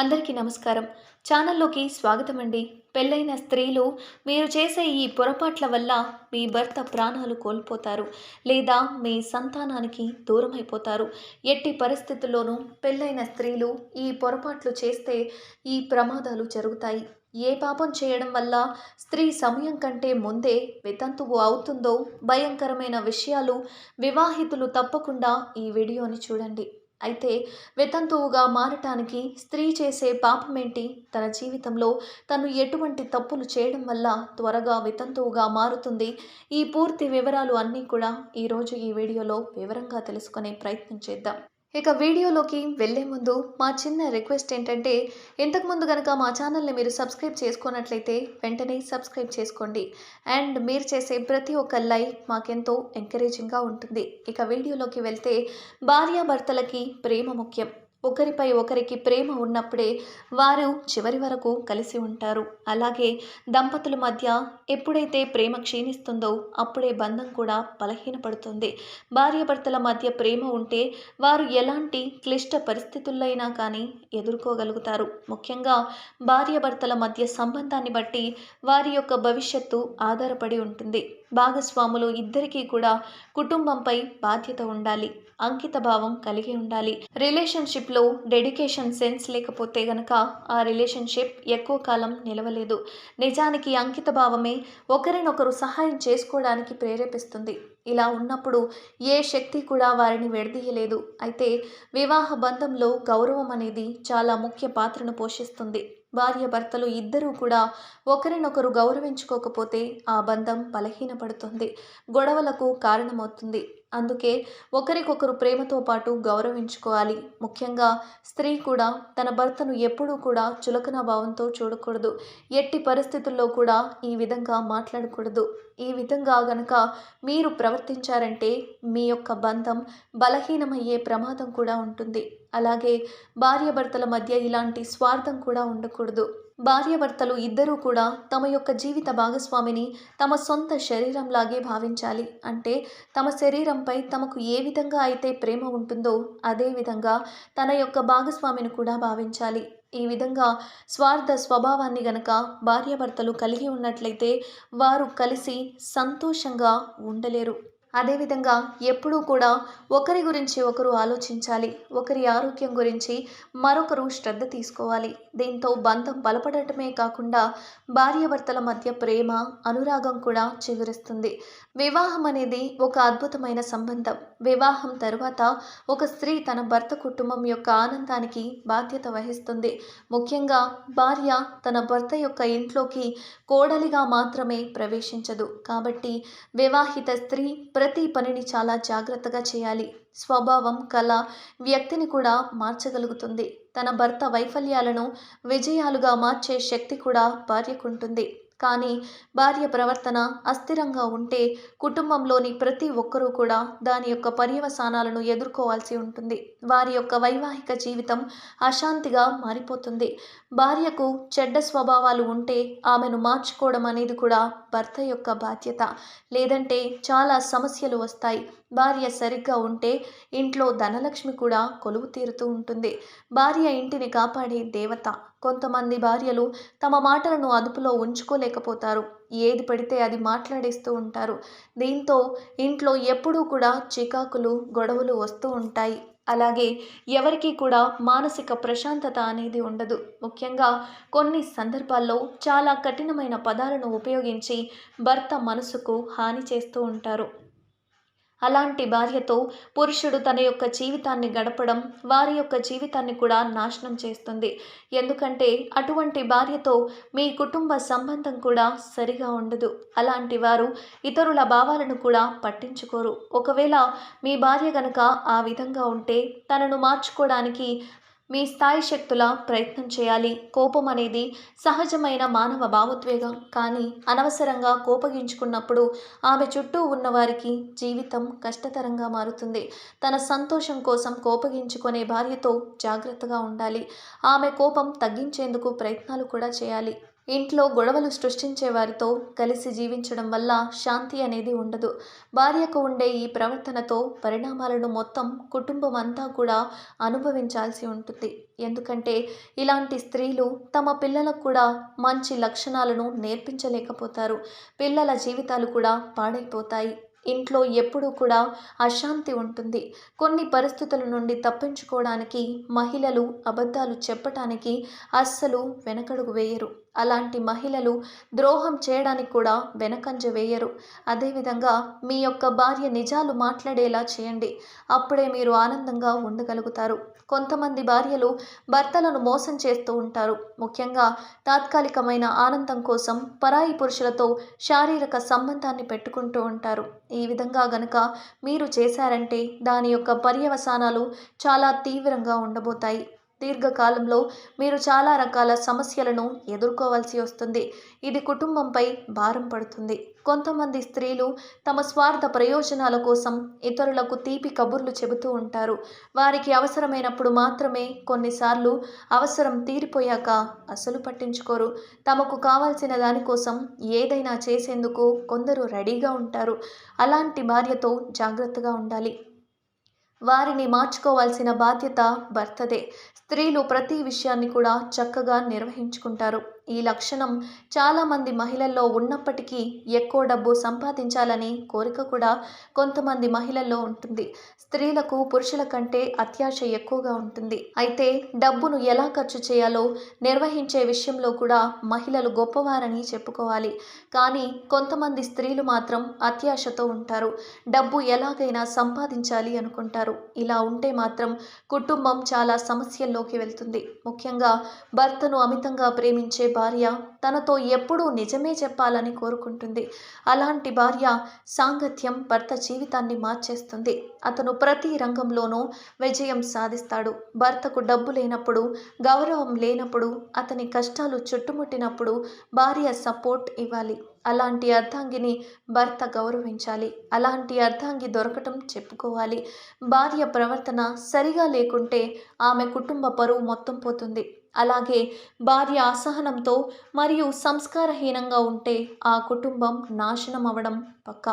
అందరికీ నమస్కారం. ఛానల్లోకి స్వాగతం అండి పెళ్ళైన స్త్రీలు మీరు చేసే ఈ పొరపాట్ల వల్ల మీ భర్త ప్రాణాలు కోల్పోతారు లేదా మీ సంతానానికి దూరమైపోతారు. ఎట్టి పరిస్థితుల్లోనూ పెళ్ళైన స్త్రీలు ఈ పొరపాట్లు చేస్తే ఈ ప్రమాదాలు జరుగుతాయి. ఏ పాపం చేయడం వల్ల స్త్రీ సమయం కంటే ముందే వితంతువు అవుతుందో భయంకరమైన విషయాలు వివాహితులు తప్పకుండా ఈ వీడియోని చూడండి. అయితే వితంతువుగా మారటానికి స్త్రీ చేసే పాపమేంటి? తన జీవితంలో తను ఎటువంటి తప్పులు చేయడం వల్ల త్వరగా వితంతువుగా మారుతుంది? ఈ పూర్తి వివరాలు అన్నీ కూడా ఈరోజు ఈ వీడియోలో వివరంగా తెలుసుకునే ప్రయత్నం చేద్దాం. ఇక వీడియోలోకి వెళ్ళే ముందు మా చిన్న రిక్వెస్ట్ ఏంటంటే ఇంతకుముందు కనుక మా ఛానల్ని మీరు సబ్స్క్రైబ్ చేసుకున్నట్లయితే వెంటనే సబ్స్క్రైబ్ చేసుకోండి. అండ్ మీరు చేసే ప్రతి ఒక్క లైక్ మాకెంతో ఎంకరేజింగ్గా ఉంటుంది. ఇక వీడియోలోకి వెళ్తే భార్యాభర్తలకి ప్రేమ ముఖ్యం. ఒకరిపై ఒకరికి ప్రేమ ఉన్నప్పుడే వారు చివరి వరకు కలిసి ఉంటారు. అలాగే దంపతుల మధ్య ఎప్పుడైతే ప్రేమ క్షీణిస్తుందో అప్పుడే బంధం కూడా బలహీనపడుతుంది. భార్యాభర్తల మధ్య ప్రేమ ఉంటే వారు ఎలాంటి క్లిష్ట పరిస్థితులైనా కానీ ఎదుర్కోగలుగుతారు. ముఖ్యంగా భార్యాభర్తల మధ్య సంబంధాన్ని బట్టి వారి యొక్క భవిష్యత్తు ఆధారపడి ఉంటుంది. భాగస్వాములు ఇద్దరికీ కూడా కుటుంబంపై బాధ్యత ఉండాలి అంకిత భావం కలిగి ఉండాలి. రిలేషన్షిప్లో డెడికేషన్ సెన్స్ లేకపోతే గనక ఆ రిలేషన్షిప్ ఎక్కువ కాలం నిలవలేదు. నిజానికి అంకిత భావమే ఒకరినొకరు సహాయం చేసుకోవడానికి ప్రేరేపిస్తుంది. ఇలా ఉన్నప్పుడు ఏ శక్తి కూడా వారిని విడదీయలేదు. అయితే వివాహ బంధంలో గౌరవం అనేది చాలా ముఖ్య పాత్రను పోషిస్తుంది. భార్య భర్తలు ఇద్దరూ కూడా ఒకరినొకరు గౌరవించుకోకపోతే ఆ బంధం బలహీనపడుతుంది. గొడవలకు కారణమవుతుంది. అందుకే ఒకరికొకరు ప్రేమతో పాటు గౌరవించుకోవాలి. ముఖ్యంగా స్త్రీ కూడా తన భర్తను ఎప్పుడూ కూడా చులకన భావంతో చూడకూడదు. ఎట్టి పరిస్థితుల్లో కూడా ఈ విధంగా మాట్లాడకూడదు. ఈ విధంగా గనక మీరు ప్రవర్తించారంటే మీ యొక్క బంధం బలహీనమయ్యే ప్రమాదం కూడా ఉంటుంది. అలాగే భార్యాభర్తల మధ్య ఇలాంటి స్వార్థం కూడా ఉండకూడదు. భార్యాభర్తలు ఇద్దరూ కూడా తమ యొక్క జీవిత భాగస్వామిని తమ సొంత శరీరంలాగే భావించాలి. అంటే తమ శరీరంపై తమకు ఏ విధంగా అయితే ప్రేమ ఉంటుందో అదే విధంగా తన యొక్క భాగస్వామిని కూడా భావించాలి. ఈ విధంగా స్వార్థ స్వభావాన్ని గనక భార్యాభర్తలు కలిగి ఉన్నట్లయితే వారు కలిసి సంతోషంగా ఉండలేరు. అదేవిధంగా ఎప్పుడూ కూడా ఒకరి గురించి ఒకరు ఆలోచించాలి ఒకరి ఆరోగ్యం గురించి మరొకరు శ్రద్ధ తీసుకోవాలి. దీంతో బంధం బలపడటమే కాకుండా భార్యాభర్తల మధ్య ప్రేమ అనురాగం కూడా చిగురిస్తుంది. వివాహం అనేది ఒక అద్భుతమైన సంబంధం. వివాహం తరువాత ఒక స్త్రీ తన భర్త కుటుంబం యొక్క ఆనందానికి బాధ్యత వహిస్తుంది. ముఖ్యంగా భార్య తన భర్త యొక్క ఇంట్లోకి కోడలిగా మాత్రమే ప్రవేశించదు. కాబట్టి వివాహిత స్త్రీ ప్రతి పనిని చాలా జాగ్రత్తగా చేయాలి. స్వభావం కళ వ్యక్తిని కూడా మార్చగలుగుతుంది. తన భర్త వైఫల్యాలను విజయాలుగా మార్చే శక్తి కూడా భార్యకుంటుంది. కానీ భార్య ప్రవర్తన అస్థిరంగా ఉంటే కుటుంబంలోని ప్రతి ఒక్కరూ కూడా దాని యొక్క పర్యవసానాలను ఎదుర్కోవాల్సి ఉంటుంది. వారి యొక్క వైవాహిక జీవితం అశాంతిగా మారిపోతుంది. భార్యకు చెడ్డ స్వభావాలు ఉంటే ఆమెను మార్చుకోవడం అనేది కూడా భర్త యొక్క బాధ్యత. లేదంటే చాలా సమస్యలు వస్తాయి. భార్య సరిగ్గా ఉంటే ఇంట్లో ధనలక్ష్మి కూడా కొలువు తీరుతూ ఉంటుంది. భార్య ఇంటిని కాపాడే దేవత. కొంతమంది భార్యలు తమ మాటలను అదుపులో ఉంచుకోలేకపోతారు. ఏది పడితే అది మాట్లాడేస్తూ ఉంటారు. దీంతో ఇంట్లో ఎప్పుడూ కూడా చికాకులు గొడవలు వస్తూ ఉంటాయి. అలాగే ఎవరికి కూడా మానసిక ప్రశాంతత అనేది ఉండదు. ముఖ్యంగా కొన్ని సందర్భాల్లో చాలా కఠినమైన పదాలను ఉపయోగించి భర్త మనసుకు హాని చేస్తూ ఉంటారు. అలాంటి భార్యతో పురుషుడు తన యొక్క జీవితాన్ని గడపడం వారి యొక్క జీవితాన్ని కూడా నాశనం చేస్తుంది. ఎందుకంటే అటువంటి భార్యతో మీ కుటుంబ సంబంధం కూడా సరిగా ఉండదు. అలాంటి వారు ఇతరుల భావాలను కూడా పట్టించుకోరు. ఒకవేళ మీ భార్య గనక ఆ విధంగా ఉంటే తనను మార్చుకోవడానికి మీ స్థాయి శక్తుల ప్రయత్నం చేయాలి. కోపం అనేది సహజమైన మానవ భావోద్వేగం. కానీ అనవసరంగా కోపగించుకున్నప్పుడు ఆమె చుట్టూ ఉన్నవారికి జీవితం కష్టతరంగా మారుతుంది. తన సంతోషం కోసం కోపగించుకునే భార్యతో జాగ్రత్తగా ఉండాలి. ఆమె కోపం తగ్గించేందుకు ప్రయత్నాలు కూడా చేయాలి. ఇంట్లో గొడవలు సృష్టించే వారితో కలిసి జీవించడం వల్ల శాంతి అనేది ఉండదు. భార్యకు ఉండే ఈ ప్రవర్తనతో పరిణామాలను మొత్తం కుటుంబం అంతా కూడా అనుభవించాల్సి ఉంటుంది. ఎందుకంటే ఇలాంటి స్త్రీలు తమ పిల్లలకు కూడా మంచి లక్షణాలను నేర్పించలేకపోతారు. పిల్లల జీవితాలు కూడా పాడైపోతాయి. ఇంట్లో ఎప్పుడూ కూడా అశాంతి ఉంటుంది. కొన్ని పరిస్థితుల నుండి తప్పించుకోవడానికి మహిళలు అబద్ధాలు చెప్పటానికి అస్సలు వెనకడుగు వేయరు. అలాంటి మహిళలు ద్రోహం చేయడానికి కూడా వెనకంజ వేయరు. అదేవిధంగా మీ యొక్క భార్య నిజాలు మాట్లాడేలా చేయండి. అప్పుడే మీరు ఆనందంగా ఉండగలుగుతారు. కొంతమంది భార్యలు భర్తలను మోసం చేస్తూ ఉంటారు. ముఖ్యంగా తాత్కాలికమైన ఆనందం కోసం పరాయి పురుషులతో శారీరక సంబంధాన్ని పెట్టుకుంటూ ఉంటారు. ఈ విధంగా గనక మీరు చేశారంటే దాని యొక్క పర్యవసానాలు చాలా తీవ్రంగా ఉండబోతాయి. దీర్ఘకాలంలో మీరు చాలా రకాల సమస్యలను ఎదుర్కోవాల్సి వస్తుంది. ఇది కుటుంబంపై భారం పడుతుంది. కొంతమంది స్త్రీలు తమ స్వార్థ ప్రయోజనాల కోసం ఇతరులకు తీపి కబుర్లు చెబుతూ ఉంటారు. వారికి అవసరమైనప్పుడు మాత్రమే కొన్నిసార్లు అవసరం తీరిపోయాక అసలు పట్టించుకోరు. తమకు కావాల్సిన దానికోసం ఏదైనా చేసేందుకు కొందరు రెడీగా ఉంటారు. అలాంటి భార్యతో జాగ్రత్తగా ఉండాలి. వారిని మార్చుకోవాల్సిన బాధ్యత భర్తదే. స్త్రీలు ప్రతి విషయాన్ని కూడా చక్కగా నిర్వహించుకుంటారు. ఈ లక్షణం చాలామంది మహిళల్లో ఉన్నప్పటికీ ఎక్కువ డబ్బు సంపాదించాలని కోరిక కూడా కొంతమంది మహిళల్లో ఉంటుంది. స్త్రీలకు పురుషుల కంటే అత్యాశ ఎక్కువగా ఉంటుంది. అయితే డబ్బును ఎలా ఖర్చు చేయాలో నిర్వహించే విషయంలో కూడా మహిళలు గొప్పవారని చెప్పుకోవాలి. కానీ కొంతమంది స్త్రీలు మాత్రం అత్యాశతో ఉంటారు. డబ్బు ఎలాగైనా సంపాదించాలి అనుకుంటారు. ఇలా ఉంటే మాత్రం కుటుంబం చాలా సమస్యల్లోకి వెళ్తుంది. ముఖ్యంగా భర్తను అమితంగా ప్రేమించే భార్య తనతో ఎప్పుడూ నిజమే చెప్పాలని కోరుకుంటుంది. అలాంటి భార్య సాంగత్యం భర్త జీవితాన్ని మార్చేస్తుంది. అతను ప్రతి రంగంలోనూ విజయం సాధిస్తాడు. భర్తకు డబ్బు లేనప్పుడు గౌరవం లేనప్పుడు అతని కష్టాలు చుట్టుముట్టినప్పుడు భార్య సపోర్ట్ ఇవ్వాలి. అలాంటి అర్ధాంగిని భర్త గౌరవించాలి. అలాంటి అర్ధాంగి దొరకటం చెప్పుకోవాలి. భార్య ప్రవర్తన సరిగా లేకుంటే ఆమె కుటుంబ పరువు మొత్తం పోతుంది. అలాగే భార్య అసహనంతో మరియు సంస్కారహీనంగా ఉంటే ఆ కుటుంబం నాశనం అవ్వడం పక్క.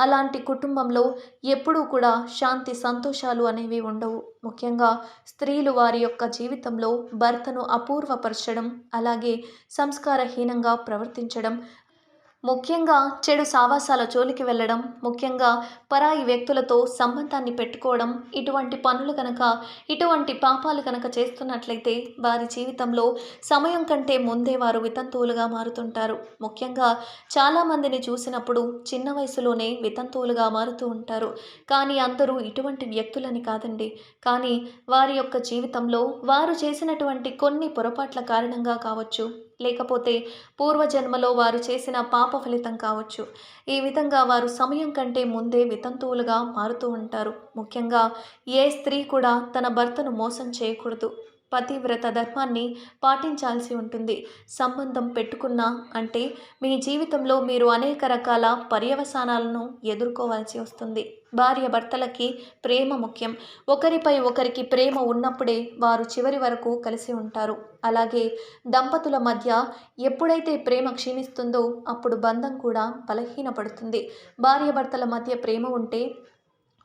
అలాంటి కుటుంబంలో ఎప్పుడూ కూడా శాంతి సంతోషాలు అనేవి ఉండవు. ముఖ్యంగా స్త్రీలు వారి యొక్క జీవితంలో భర్తను అపూర్వపరచడం అలాగే సంస్కారహీనంగా ప్రవర్తించడం ముఖ్యంగా చెడు సావాసాల జోలికి వెళ్ళడం ముఖ్యంగా పరాయి వ్యక్తులతో సంబంధాన్ని పెట్టుకోవడం ఇటువంటి పనులు కనుక ఇటువంటి పాపాలు కనుక చేస్తున్నట్లయితే వారి జీవితంలో సమయం కంటే ముందే వారు వితంతువులుగా మారుతుంటారు. ముఖ్యంగా చాలామందిని చూసినప్పుడు చిన్న వయసులోనే వితంతువులుగా మారుతూ ఉంటారు. కానీ అందరూ ఇటువంటి వ్యక్తులని కాదండి. కానీ వారి యొక్క జీవితంలో వారు చేసినటువంటి కొన్ని పొరపాట్ల కారణంగా కావచ్చు లేకపోతే పూర్వజన్మలో వారు చేసిన పాప ఫలితం కావచ్చు. ఈ విధంగా వారు సమయం కంటే ముందే వితంతువులుగా మారుతూ ఉంటారు. ముఖ్యంగా ఏ స్త్రీ కూడా తన భర్తను మోసం చేయకూడదు. పతివ్రత ధర్మాన్ని పాటించాల్సి ఉంటుంది. సంబంధం పెట్టుకున్నా అంటే మీ జీవితంలో మీరు అనేక రకాల పర్యవసానాలను ఎదుర్కోవాల్సి వస్తుంది. భార్య భర్తలకి ప్రేమ ముఖ్యం. ఒకరిపై ఒకరికి ప్రేమ ఉన్నప్పుడే వారు చివరి వరకు కలిసి ఉంటారు. అలాగే దంపతుల మధ్య ఎప్పుడైతే ప్రేమ క్షీణిస్తుందో అప్పుడు బంధం కూడా బలహీనపడుతుంది. భార్య భర్తల మధ్య ప్రేమ ఉంటే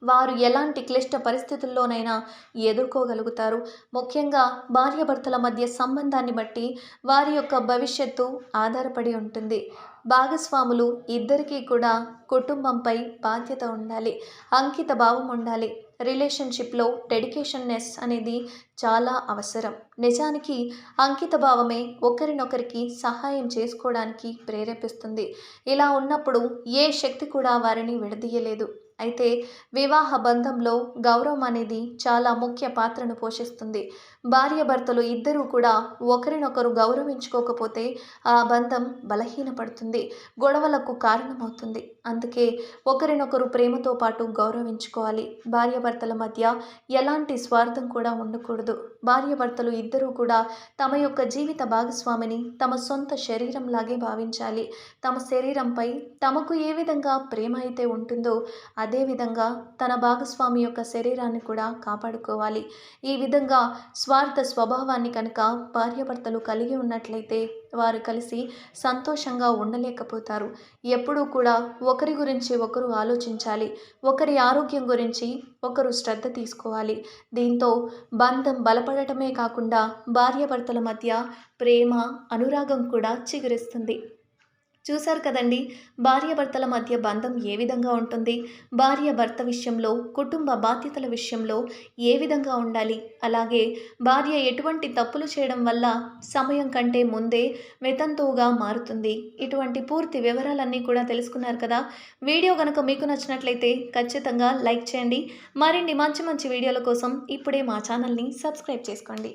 వారు ఎలాంటి క్లిష్ట పరిస్థితుల్లోనైనా ఎదుర్కోగలుగుతారు. ముఖ్యంగా భార్యాభర్తల మధ్య సంబంధాన్ని బట్టి వారి యొక్క భవిష్యత్తు ఆధారపడి ఉంటుంది. భాగస్వాములు ఇద్దరికీ కూడా కుటుంబంపై బాధ్యత ఉండాలి అంకిత భావం ఉండాలి. రిలేషన్షిప్లో డెడికేషన్నెస్ అనేది చాలా అవసరం. నిజానికి అంకిత భావమే ఒకరినొకరికి సహాయం చేసుకోవడానికి ప్రేరేపిస్తుంది. ఇలా ఉన్నప్పుడు ఏ శక్తి కూడా వారిని విడదీయలేదు. అయితే వివాహ బంధంలో గౌరవం అనేది చాలా ముఖ్య పాత్రను పోషిస్తుంది. భార్యాభర్తలు ఇద్దరూ కూడా ఒకరినొకరు గౌరవించుకోకపోతే ఆ బంధం బలహీనపడుతుంది గొడవలకు కారణమవుతుంది. అందుకే ఒకరినొకరు ప్రేమతో పాటు గౌరవించుకోవాలి. భార్యాభర్తల మధ్య ఎలాంటి స్వార్థం కూడా ఉండకూడదు. భార్యాభర్తలు ఇద్దరూ కూడా తమ యొక్క జీవిత భాగస్వామిని తమ సొంత శరీరంలాగే భావించాలి. తమ శరీరంపై తమకు ఏ విధంగా ప్రేమ అయితే ఉంటుందో అదేవిధంగా తన భాగస్వామి యొక్క శరీరాన్ని కూడా కాపాడుకోవాలి. ఈ విధంగా స్వార్థ స్వభావాన్ని కనుక భార్యాభర్తలు కలిగి ఉన్నట్లయితే వారు కలిసి సంతోషంగా ఉండలేకపోతారు. ఎప్పుడూ కూడా ఒకరి గురించి ఒకరు ఆలోచించాలి. ఒకరి ఆరోగ్యం గురించి ఒకరు శ్రద్ధ తీసుకోవాలి. దీంతో బంధం బలపడటమే కాకుండా భార్యాభర్తల మధ్య ప్రేమ అనురాగం కూడా చిగురిస్తుంది. చూశారు కదండి. భార్యాభర్తల మధ్య బంధం ఏ విధంగా ఉంటుంది? భార్య భర్త విషయంలో కుటుంబ బాధ్యతల విషయంలో ఏ విధంగా ఉండాలి? అలాగే భార్య ఎటువంటి తప్పులు చేయడం వల్ల సమయం కంటే ముందే వెతంతువుగా మారుతుంది? ఇటువంటి పూర్తి వివరాలన్నీ కూడా తెలుసుకున్నారు కదా. వీడియో కనుక మీకు నచ్చినట్లయితే ఖచ్చితంగా లైక్ చేయండి. మరిన్ని మంచి మంచి వీడియోల కోసం ఇప్పుడే మా ఛానల్ని సబ్స్క్రైబ్ చేసుకోండి.